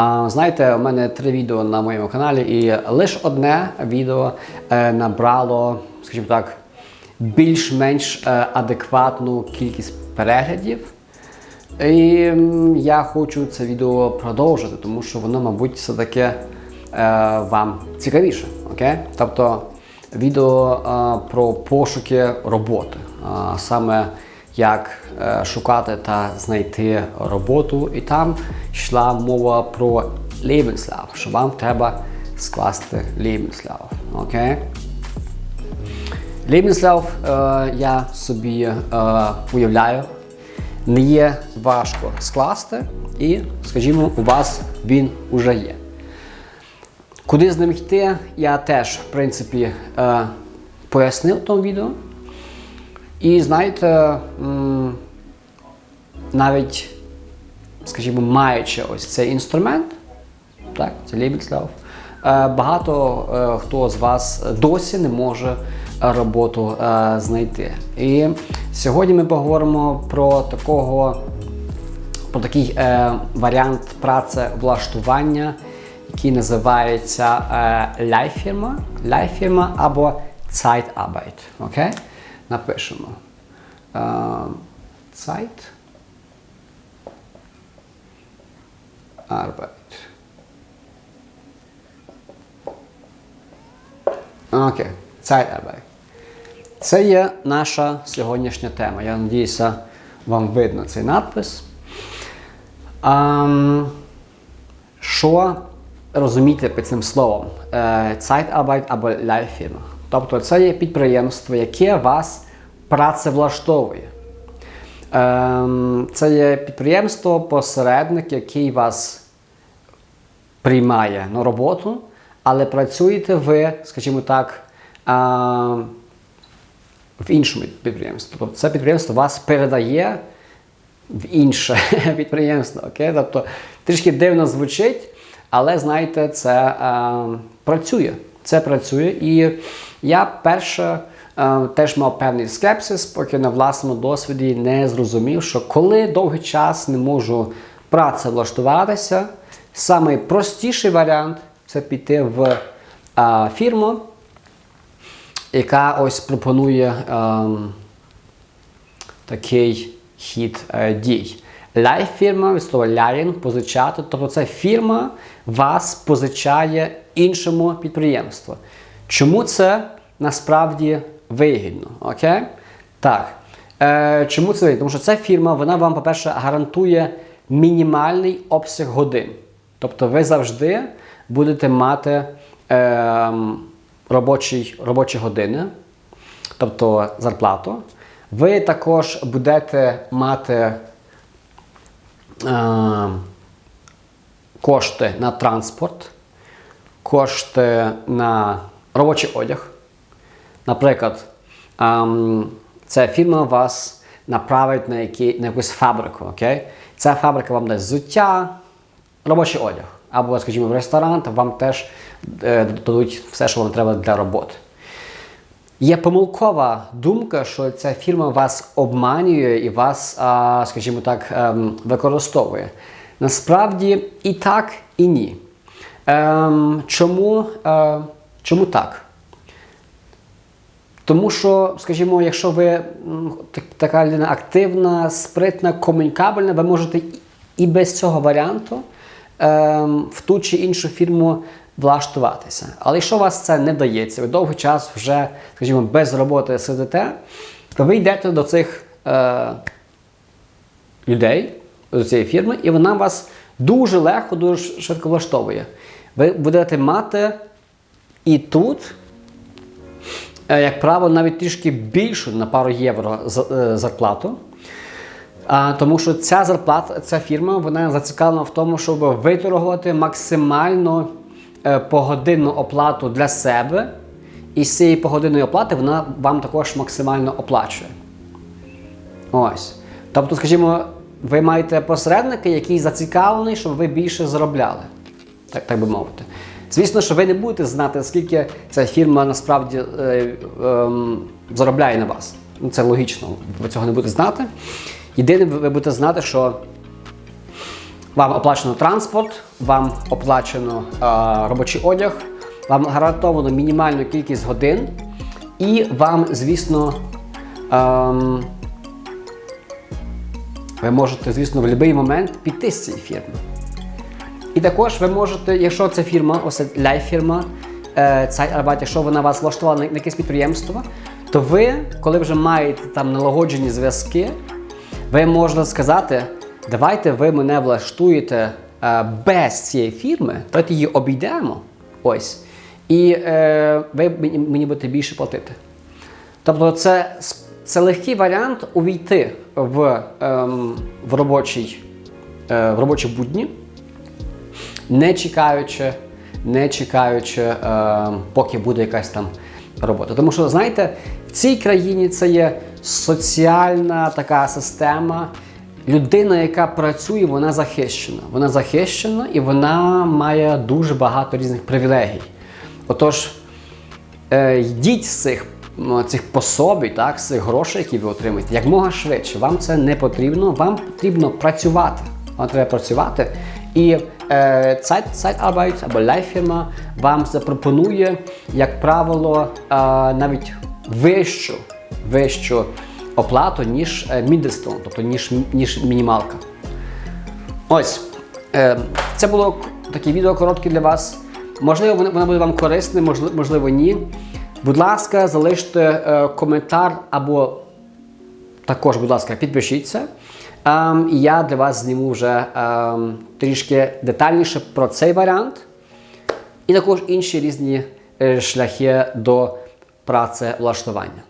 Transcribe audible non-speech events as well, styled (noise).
А знаєте, у мене три відео на моєму каналі, і лише одне відео е, набрало, скажімо так, більш-менш е, адекватну кількість переглядів. І я хочу це відео продовжити, тому що воно, мабуть, все-таки е, вам цікавіше. Окей? Тобто відео про пошуки роботи, саме як е, шукати та знайти роботу. І там йшла мова про Lebenslauf, що вам треба скласти Lebenslauf. Окей? Lebenslauf, е, я собі е, уявляю, не є важко скласти, і, скажімо, у вас він уже є. Куди з ним йти, я теж, в принципі, е, пояснив в тому відео. І знаєте, навіть, скажімо, маючи ось цей інструмент, так, це Lebenslauf, е, багато е, хто з вас досі не може роботу е, знайти. І сьогодні ми поговоримо про такого про такий е, варіант працевлаштування, який називається е, Leihfirma або Zeitarbeit. Окей? Напишемо. Е, Zeit Arbeit. Окей, Zeitarbeit. Це є наша сьогоднішня тема. Я надіюся, вам видно цей надпис. Ам, що розуміти під цим словом? Е, Zeitarbeit або Leihfirma. Тобто це є підприємство, яке вас працевлаштовує. Ем, Це є підприємство, посередник, який вас приймає на роботу, але працюєте ви, скажімо так, в іншому підприємстві. Тобто це підприємство вас передає в інше (laughs) підприємство. Окей? Тобто трішки дивно звучить, але знаєте, це е, працює. Це працює. І я перше е, теж мав певний скепсис, поки на власному досвіді не зрозумів, що коли довгий час не можу працевлаштуватися, самий простіший варіант це піти в е, фірму, яка ось пропонує ем, такий хід е, дій. Лайф-фірма від слова ляєн позичати, тобто це фірма вас позичає іншому підприємству. Чому це насправді вигідно? Окей? Так. Е, чому це вигідно? Тому що ця фірма, вона вам, по-перше, гарантує мінімальний обсяг годин. Тобто ви завжди будете мати е, робочі, робочі години, тобто зарплату. Ви також будете мати е, кошти на транспорт, кошти на робочий одяг. Наприклад, ем, ця фірма вас направить на, які, на якусь фабрику. Окей? Ця фабрика вам дасть взуття, робочий одяг. Або, скажімо, в ресторан, то вам теж е, дадуть все, що вам треба для роботи. Є помилкова думка, що ця фірма вас обманює і вас, скажімо так, ем, використовує. Насправді і так, і ні. Ем, чому, е, чому так? Тому що, скажімо, якщо ви така людина активна, спритна, комунікабельна, ви можете і- без цього варіанту ем, в ту чи іншу фірму влаштуватися. Але якщо у вас це не вдається, ви довгий час вже, скажімо, без роботи сидите, то ви йдете до цих е, людей, до цієї фірми, і вона вас дуже легко, дуже швидко влаштовує. Ви будете мати і тут е, як правило, навіть трішки більшу на пару євро е, зарплату. Тому що ця зарплата, ця фірма, вона зацікавлена в тому, щоб виторгувати максимально е, погодинну оплату для себе, і з цієї погодинної оплати вона вам також максимально оплачує. Ось. Тобто, скажімо, ви маєте посередника, який зацікавлений, щоб ви більше заробляли, так, так би мовити. Звісно, що ви не будете знати, скільки ця фірма насправді е, ем, заробляє на вас. Ну, це логічно, ви цього не будете знати. Єдине, ви будете знати, що Вам оплачено транспорт, вам оплачено е, робочий одяг, вам гарантовано мінімальну кількість годин, і вам, звісно, ем, ви можете, звісно, в будь-який момент піти з цієї фірми. І також ви можете, якщо це фірма, ось лайф-фірма, е, Zeitarbeit, якщо вона вас влаштувала на якесь підприємство, то ви, коли вже маєте там налагоджені зв'язки, ви можете сказати, давайте ви мене влаштуєте е, без цієї фірми, давайте її обійдемо. Ось. І е, ви мені, будете більше платити. Тобто це, це легкий варіант увійти в, ем, в, робочий, е, в робочі будні, не чекаючи, не чекаючи, е, поки буде якась там робота. Тому що, знаєте, в цій країні це є соціальна така система. Людина, яка працює, вона захищена. Вона захищена і вона має дуже багато різних привілегій. Отож, е, йдіть з цих, цих пособій, так, з цих грошей, які ви отримаєте, як мога швидше. Вам це не потрібно, вам потрібно працювати. Вам треба працювати. І Zeit, Zeitarbeit або лайфірма вам запропонує, як правило, е, навіть вищу, вищу оплату, ніж е, Mindestlohn, тобто ніж, ніж мінімалка. Ось. Е, це було таке відео коротке для вас. Можливо, воно, буде вам корисне, можливо, ні. Будь ласка, залиште е, коментар або також, будь ласка, підпишіться. І я для вас зніму вже ем, трішки детальніше про цей варіант. І також інші різні е, шляхи до працевлаштування.